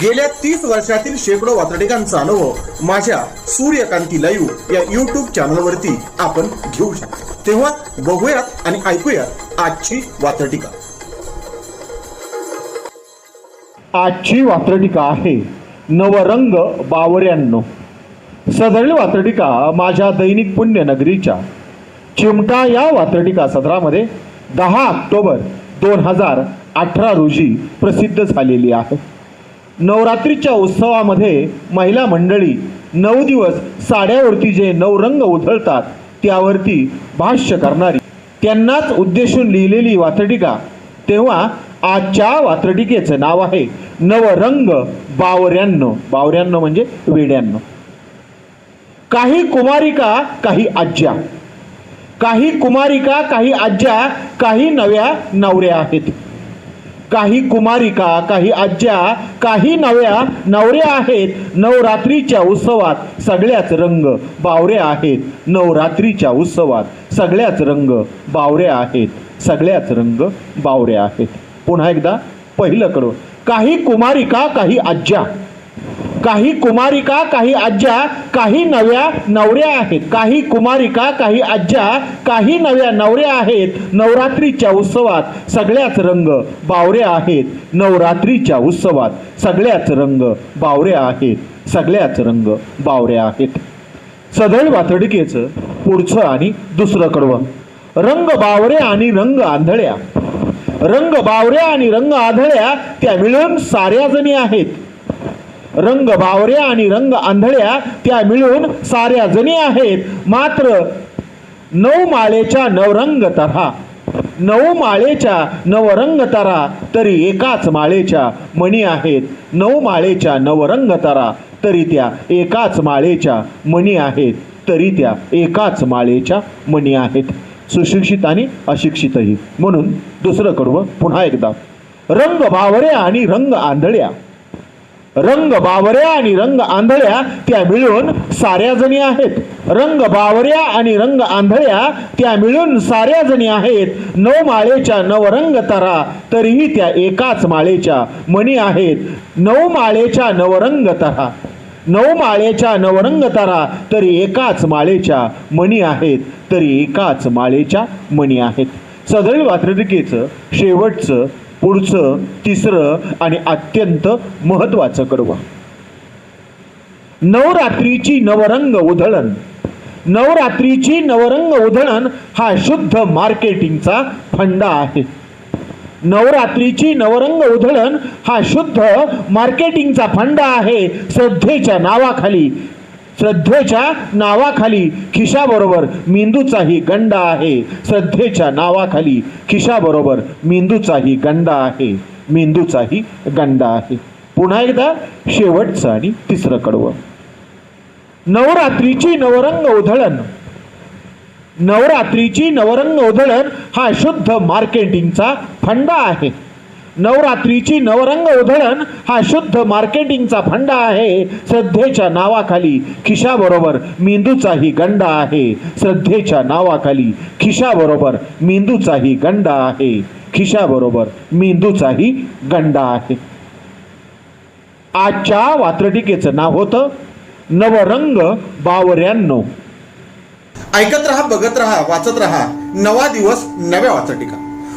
गेल्या तीस वर्षातील शेकडो वातडिकांचा अनुभव माझ्या सूर्यकांती लाईव्ह या युट्यूब चॅनलवरती आपण घेऊ शकतो. तेव्हा बघूयात आणि ऐकूयात आजची वातडिका आजची वात्रटिका आहे नवरंग बावऱ्यांनो. सदरील वात्रटिका माझ्या दैनिक पुण्यनगरीच्या चिमटा या वात्रटिका सदरामध्ये दहा ऑक्टोबर दोन हजार अठरा रोजी प्रसिद्ध झालेली आहे. नवरात्रीच्या उत्सवामध्ये महिला मंडळी नऊ दिवस साड्यावरती जे नवरंग उधळतात त्यावरती भाष्य करणारी. त्यांनाच उद्देशून लिहिलेली वात्रटिका. तेव्हा आजच्या वात्रटिकेचं नाव आहे नवरंग बावऱ्याण्णव. बावऱ्याण्णव म्हणजे वेड्याण्णव. काही कुमारिका काही आज्या. काही कुमारिका काही आज्या काही नव्या नवऱ्या आहेत. काही कुमारिका काही आज्या काही नव्या नवऱ्या आहेत. नवरात्रीच्या उत्सवात सगळ्याच रंग बावऱ्या आहेत. नवरात्रीच्या उत्सवात सगळ्याच रंग बावऱ्या आहेत. सगळ्याच रंग बावऱ्या आहेत. पुन्हा एकदा पहिलं कडून काही कुमारिका काही आज्या. काही कुमारिका काही आज्या काही नव्या नवऱ्या आहेत. काही कुमारिका काही आज्या काही नव्या नवऱ्या आहेत. नवरात्रीच्या उत्सवात सगळ्याच रंग बावऱ्या आहेत. नवरात्रीच्या उत्सवात सगळ्याच रंग बावऱ्या आहेत. सगळ्याच रंग बावऱ्या आहेत. सदैव वातडकेचं पुढचं आणि दुसरं कडवं. रंग बावऱ्या आणि रंग आंधळ्या. रंग बावऱ्या आणि रंग आंधळ्या त्या मिळून साऱ्या जणी आहेत. रंग बावऱ्या आणि रंग आंधळ्या त्या मिळून साऱ्या जणी आहेत. मात्र नऊ माळेच्या नवरंग तरा. नऊ माळेच्या नवरंग तरा तरी एकाच माळेच्या मणी आहेत. नऊ माळेच्या नवरंग तरा तरी त्या एकाच माळेच्या मणी आहेत. तरी त्या एकाच माळेच्या मणी आहेत. सुशिक्षित आणि अशिक्षितही. म्हणून दुसरं कडवं पुन्हा एकदा. रंग बावऱ्या आणि रंग आंधळ्या. रंग बावऱ्या आणि रंग आंधळ्या त्या मिळून साऱ्या जणी आहेत. रंग बावऱ्या आणि रंग आंधळ्या त्या मिळून साऱ्या जणी आहेत. नऊ माळेच्या नवरंग तरा तरीही त्या एकाच माळेच्या मणी आहेत. नऊ माळेच्या नवरंग तरा नऊ माळेच्या नवरंग तारा तरी एकाच माळेच्या मणी आहेत तरी एकाच माळेच्या मणी आहेत. सदैव वात्रटिकेचं शेवटचं पुढचं तिसरं आणि अत्यंत महत्वाचं कडवं नवरात्रीची नवरंग उधळण. नवरात्रीची नवरंग उधळण हा शुद्ध मार्केटिंगचा फंडा आहे. नवरात्रीची नवरंग उधळण हा शुद्ध मार्केटिंगचा फंडा आहे. श्रद्धेच्या नावाखाली श्रद्धेच्या नावाखाली खिशाबरोबर मेंदूचाही गंडा आहे. श्रद्धेच्या नावाखाली खिशाबरोबर मेंदूचाही गंडा आहे. मेंदूचाही गंडा आहे. पुन्हा एकदा शेवटचं आणि तिसरं कडवं. नवरात्रीची नवरंग उधळण. नवरात्रीची नवरंग उधळण हा शुद्ध मार्केटिंगचा फंडा आहे. नवरात्रीची नवरंग उधळण हा शुद्ध मार्केटिंगचा फंडा आहे. श्रद्धेच्या नावाखाली खिशाबरोबर मेंदूचाही गंडा आहे. श्रद्धेच्या नावाखाली खिशाबरोबर मेंदूचाही गंडा आहे. खिशाबरोबर मेंदूचाही गंडा आहे. आजच्या वात्रटिकेचं नाव होतं नवरंग बावऱ्याण्णव. ऐकत रहा बघत रहा वाचत रहा. नवा दिवस नव्या वाचटिका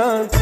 dance.